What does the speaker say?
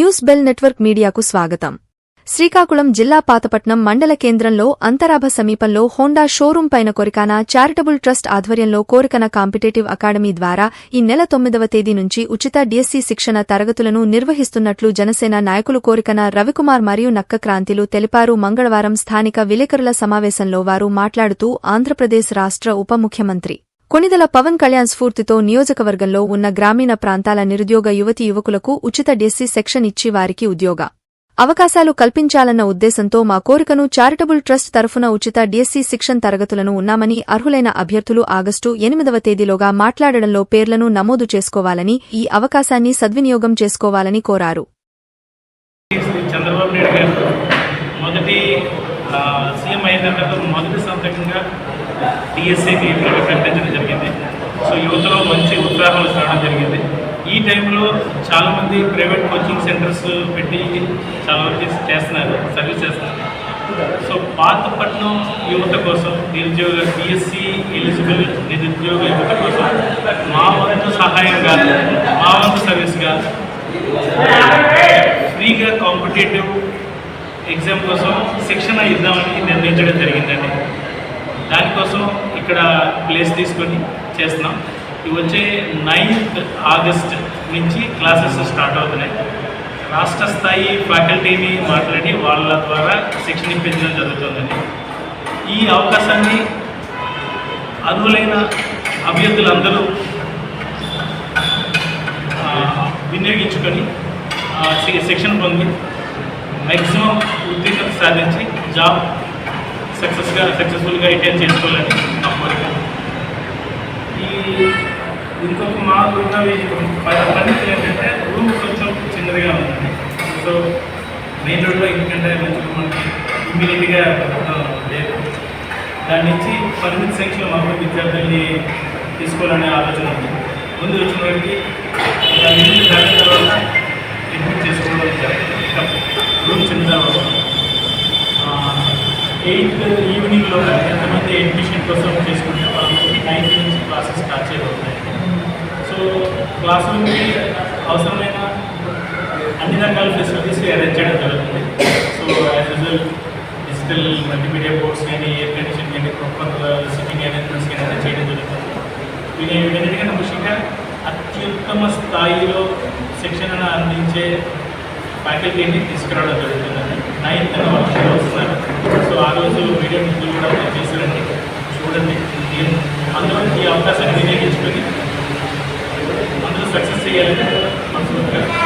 News bell network మీడియాకు స్వాగతం. శ్రీకాకుళం జిల్లా పాతపట్నం మండల కేంద్రంలో అంతరాభ సమీపంలో హోండా షోరూం పైన కొరికాన చారిటబుల్ ట్రస్ట్ ఆధ్వర్యంలో కోరికన కాంపిటేటివ్ అకాడమీ ద్వారా ఈ నెల తొమ్మిదవ తేదీ నుంచి ఉచిత డిఎస్సీ శిక్షణ తరగతులను నిర్వహిస్తున్నట్లు జనసేన నాయకులు కోరికన రవికుమార్ మరియు నక్క క్రాంతిలు తెలిపారు. మంగళవారం స్థానిక విలేకరుల సమావేశంలో వారు మాట్లాడుతూ ఆంధ్రప్రదేశ్ రాష్ట్ర ఉప ముఖ్యమంత్రి కొనిదల పవన్ కళ్యాణ్ స్ఫూర్తితో నియోజకవర్గంలో ఉన్న గ్రామీణ ప్రాంతాల నిరుద్యోగ యువతి యువకులకు ఉచిత డెస్సీ సెక్షన్ ఇచ్చి వారికి ఉద్యోగ అవకాశాలు కల్పించాలన్న ఉద్దేశంతో మా కోరికను చారిటబుల్ ట్రస్ట్ తరఫున ఉచిత డిఎస్సీ శిక్షణ్ తరగతులను ఉన్నామని అర్హులైన అభ్యర్థులు ఆగస్టు ఎనిమిదవ తేదీలోగా మాట్లాడడంలో పేర్లను నమోదు చేసుకోవాలని ఈ అవకాశాన్ని సద్వినియోగం చేసుకోవాలని కోరారు. చంద్రబాబు నాయుడు గారు మొదటి సీఎం అయిన తర్వాత మొదటి సంతకంగా టీఎస్సీకి ప్రకటించడం జరిగింది. సో యువతలో మంచి ఉత్సాహం రావడం జరిగింది. ఈ టైంలో చాలామంది ప్రైవేట్ కోచింగ్ సెంటర్స్ పెట్టి చాలా వరకు చేస్తున్నారు సర్వీస్ చేస్తున్నారు. సో పాతపట్నం యువత కోసం నిరుద్యోగ టీఎస్సీ ఎలిజిబుల్ నిరుద్యోగ యువత కోసం మా వంతు సహాయంగా మా వంతు సర్వీస్గా ఫ్రీగా కాంపిటేటివ్ ఎగ్జామ్ కోసం శిక్షణ ఇద్దామని నిర్ణయించడం జరిగిందండి. దానికోసం ఇక్కడ ప్లేస్ తీసుకొని చేస్తున్నాం. ఇవి వచ్చే నైన్త్ ఆగస్ట్ నుంచి క్లాసెస్ స్టార్ట్ అవుతున్నాయి. రాష్ట్ర స్థాయి ఫ్యాకల్టీని మాట్లాడి వాళ్ళ ద్వారా శిక్షణ ఇప్పించడం జరుగుతుందండి. ఈ అవకాశాన్ని అర్హులైన అభ్యర్థులందరూ వినియోగించుకొని శిక్షణ పొంది మ్యాక్సిమం ఉత్తీర్ణత సాధించి జాబ్ సక్సెస్గా సక్సెస్ఫుల్గా అటెండ్ చేసుకోవాలని నా కోరిక ఈ ఇంకొక మా ఉన్నవి పరిస్థితి ఏంటంటే రూమ్ కొంచెం చిన్నదిగా ఉందండి సో మెయిన్ రోడ్లో ఎందుకంటే మంచిగా మనకి ఇమ్మీడియట్గా లేదు. దాని నుంచి పరిమితి సంఖ్యలో మాకు విద్యార్థుల్ని తీసుకోవాలనే ఆలోచన ఉంది. ముందు వచ్చిన వారికి దాని నుంచి దాని తర్వాత అడ్మిట్ చేసుకోవడం జరుగుతుంది ఇంకా రూమ్ చిన్నగా అవసరం ఎయిత్ ఈవినింగ్లో ఎంతమంది అడ్మిషన్ కోసం చేసుకుంటే వాళ్ళకి నైన్త్ నుంచి క్లాసెస్ స్టార్ట్ చేయబోతున్నాయి. సో క్లాస్ రూమ్కి అవసరమైన అన్ని రకాల ఫెసిలిటీస్ అరేంజ్ చేయడం జరుగుతుంది. So as usual digital multimedia boards కానీ ఎయిర్ కండిషన్ కానీ ప్రాపర్ సిట్టింగ్ అరేంజ్మెంట్స్ కానీ అరేంజ్ చేయడం జరుగుతుంది. వీటి వీటన్నిటికన్నా ముఖ్యంగా అత్యుత్తమ స్థాయిలో శిక్షణను అందించే ఫ్యాకల్టీని తీసుకురావడం జరుగుతుందని నైన్త్ వస్తున్నారు. వినియోగించుకొని అందులో సక్సెస్ చేయాలని మనస్ఫూర్తిగా కోరుకుంటున్నాను.